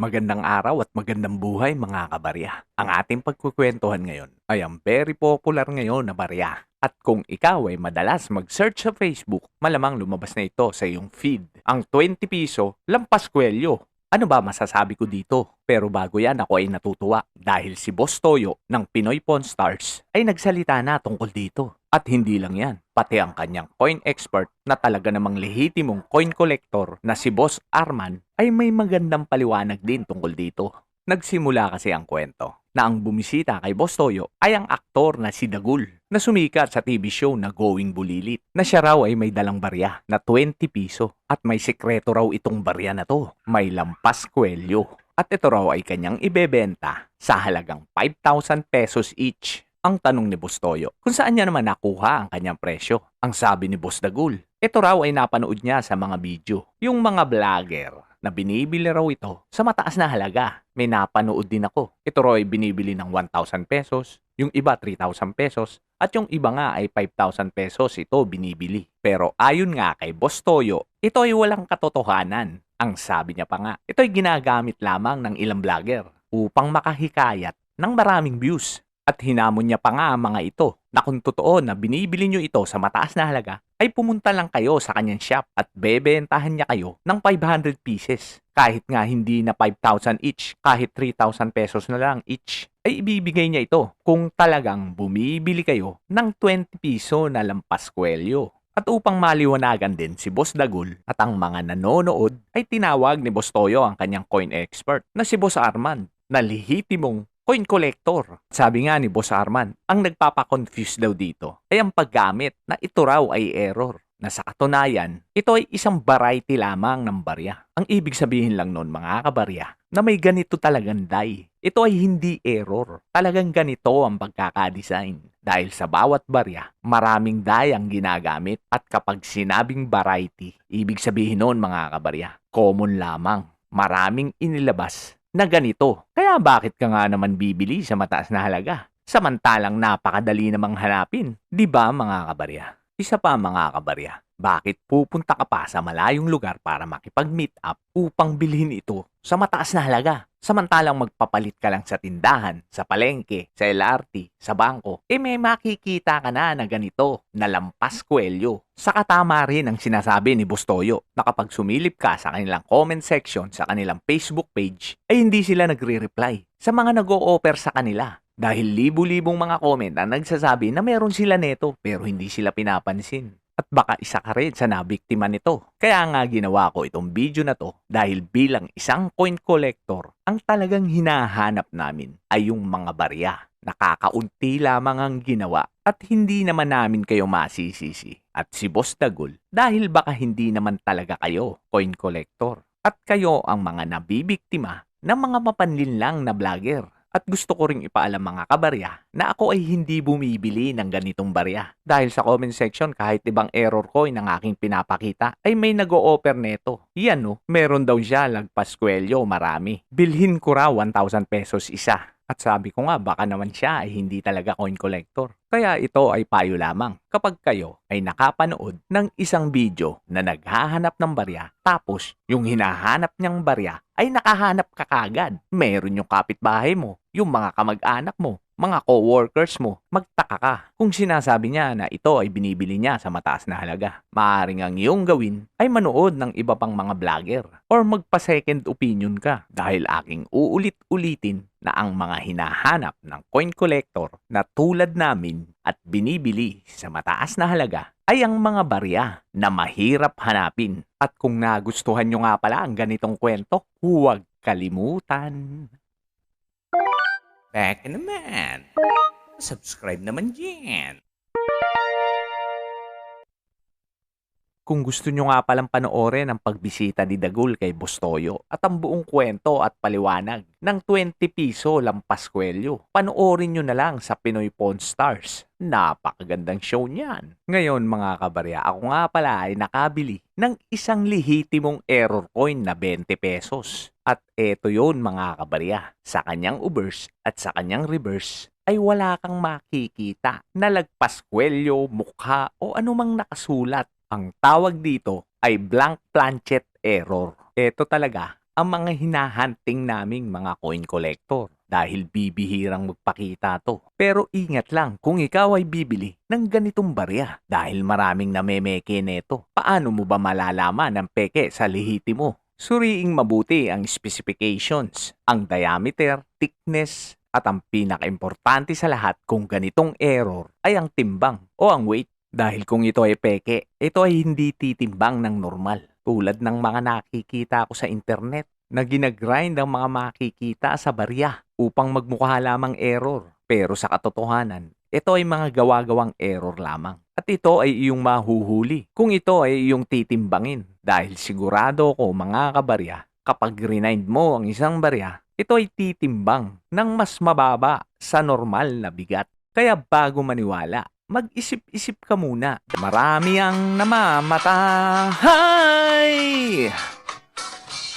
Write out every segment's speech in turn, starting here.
Magandang araw at magandang buhay mga kabarya. Ang ating pagkukwentuhan ngayon ay ang very popular ngayon na barya. At kung ikaw ay madalas mag-search sa Facebook, malamang lumabas na ito sa iyong feed. Ang 20 piso, lampas kwelyo. Ano ba masasabi ko dito? Pero bago yan ako ay natutuwa dahil si Boss Toyo ng Pinoy Pawn Stars ay nagsalita na tungkol dito. At hindi lang yan, pati ang kanyang coin expert na talaga namang lehitimong coin collector na si Boss Arman ay may magandang paliwanag din tungkol dito. Nagsimula kasi ang kwento na ang bumisita kay Boss Toyo ay ang aktor na si Dagul na sumikat sa TV show na Going Bulilit na siya raw ay may dalang barya na 20 piso at may sekreto raw itong barya na to. May lampas kwelyo at ito raw ay kanyang ibebenta sa halagang 5,000 pesos each. Ang tanong ni Boss Toyo, kung saan niya naman nakuha ang kanyang presyo? Ang sabi ni Boss Dagul, ito raw ay napanood niya sa mga video. Yung mga vlogger na binibili raw ito sa mataas na halaga. May napanood din ako. Ito raw ay binibili ng 1,000 pesos, yung iba 3,000 pesos, at yung iba nga ay 5,000 pesos ito binibili. Pero ayon nga kay Boss Toyo, ito ay walang katotohanan. Ang sabi niya pa nga, ito ay ginagamit lamang ng ilang vlogger upang makahikayat ng maraming views. At hinamon niya pa nga ang mga ito na kung totoo na binibili nyo ito sa mataas na halaga, ay pumunta lang kayo sa kanyang shop at bebentahan niya kayo ng 500 pieces. Kahit nga hindi na 5,000 each, kahit 3,000 pesos na lang each, ay ibibigay niya ito kung talagang bumibili kayo ng 20 piso na lampas kwelyo. At upang maliwanagan din si Boss Dagul at ang mga nanonood, ay tinawag ni Boss Toyo ang kanyang coin expert na si Boss Armand na lihitimong coin collector. Sabi nga ni Boss Arman, ang nagpapakonfuse daw dito ay ang paggamit na ito raw ay error na sa katunayan, ito ay isang variety lamang ng barya. Ang ibig sabihin lang nun mga kabarya, na may ganito talagang die. Ito ay hindi error. Talagang ganito ang pagkakadesign. Dahil sa bawat barya, maraming die ang ginagamit at kapag sinabing variety, ibig sabihin nun mga kabarya, common lamang. Maraming inilabas na ganito. Kaya bakit ka nga naman bibili sa mataas na halaga? Samantalang napakadali namang hanapin. Di ba mga kabarya? Isa pa mga kabarya, bakit pupunta ka pa sa malayong lugar para makipag-meet up upang bilhin ito sa mataas na halaga? Samantalang magpapalit ka lang sa tindahan, sa palengke, sa LRT, sa bangko, eh may makikita ka na na ganito, na lampas kwelyo. Sa katama rin ang sinasabi ni Bustoyo na kapag sumilip ka sa kanilang comment section sa kanilang Facebook page, ay hindi sila nagre-reply sa mga nag-o-offer sa kanila. Dahil libu-libong mga comment ang nagsasabi na meron sila neto pero hindi sila pinapansin. Baka isa ka rin sa nabiktima nito. Kaya nga ginawa ko itong video na to dahil bilang isang coin collector, ang talagang hinahanap namin ay yung mga barya. Nakakaunti lamang ang ginawa at hindi naman namin kayo masisisi. At si Boss Dagul dahil baka hindi naman talaga kayo coin collector. At kayo ang mga nabibiktima ng mga mapanlinlang na vlogger at gusto ko ring ipaalam mga kabarya na ako ay hindi bumibili ng ganitong barya. Dahil sa comment section kahit ibang error coin ang aking pinapakita ay may nag-o-offer neto. Yan no, meron daw siya lagpas kwelyo marami. Bilhin ko raw 1,000 pesos isa. At sabi ko nga baka naman siya ay hindi talaga coin collector. Kaya ito ay payo lamang kapag kayo ay nakapanood ng isang video na naghahanap ng barya tapos yung hinahanap niyang barya ay nakahanap ka kagad. Meron yung kapitbahay mo, yung mga kamag-anak mo, mga co-workers mo, magtaka ka kung sinasabi niya na ito ay binibili niya sa mataas na halaga. Maaring ang iyong gawin ay manood ng iba pang mga vlogger or magpa-second opinion ka dahil aking uulit-ulitin na ang mga hinahanap ng coin collector na tulad namin at binibili sa mataas na halaga ay ang mga barya na mahirap hanapin. At kung nagustuhan nyo nga pala ang ganitong kwento, huwag kalimutan. Back naman. Subscribe naman dyan. Kung gusto nyo nga palang panoorin ang pagbisita ni Dagul kay Bustoyo at ang buong kwento at paliwanag ng 20 piso lampas kwelyo, panoorin nyo na lang sa Pinoy Pawn Stars. Napakagandang show niyan. Ngayon mga kabarya, ako nga pala ay nakabili ng isang lihitimong error coin na 20 pesos. At eto yon mga kabarya, sa kanyang ubers at sa kanyang reverse ay wala kang makikita na lagpas kwelyo, mukha o anumang nakasulat ang tawag dito ay blank planchet error. Ito talaga ang mga hinahanting naming mga coin collector dahil bibihirang magpakita to. Pero ingat lang kung ikaw ay bibili ng ganitong barya dahil maraming namemeke neto. Paano mo ba malalaman ang peke sa lihiti mo? Suriing mabuti ang specifications, ang diameter, thickness, at ang pinakaimportante sa lahat kung ganitong error ay ang timbang o ang weight. Dahil kung ito ay peke, ito ay hindi titimbang ng normal. Tulad ng mga nakikita ko sa internet na ginagrind ang mga makikita sa barya upang magmukha lamang error. Pero sa katotohanan, ito ay mga gawa-gawang error lamang. At ito ay iyong mahuhuli kung ito ay iyong titimbangin. Dahil sigurado ko mga kabarya, kapag renind mo ang isang barya, ito ay titimbang ng mas mababa sa normal na bigat. Kaya bago maniwala, mag-isip-isip ka muna. Marami ang namamatahay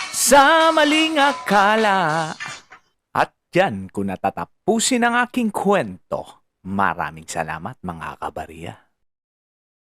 sa maling akala. At dyan ko natatapusin ang aking kwento. Maraming salamat mga kabarya.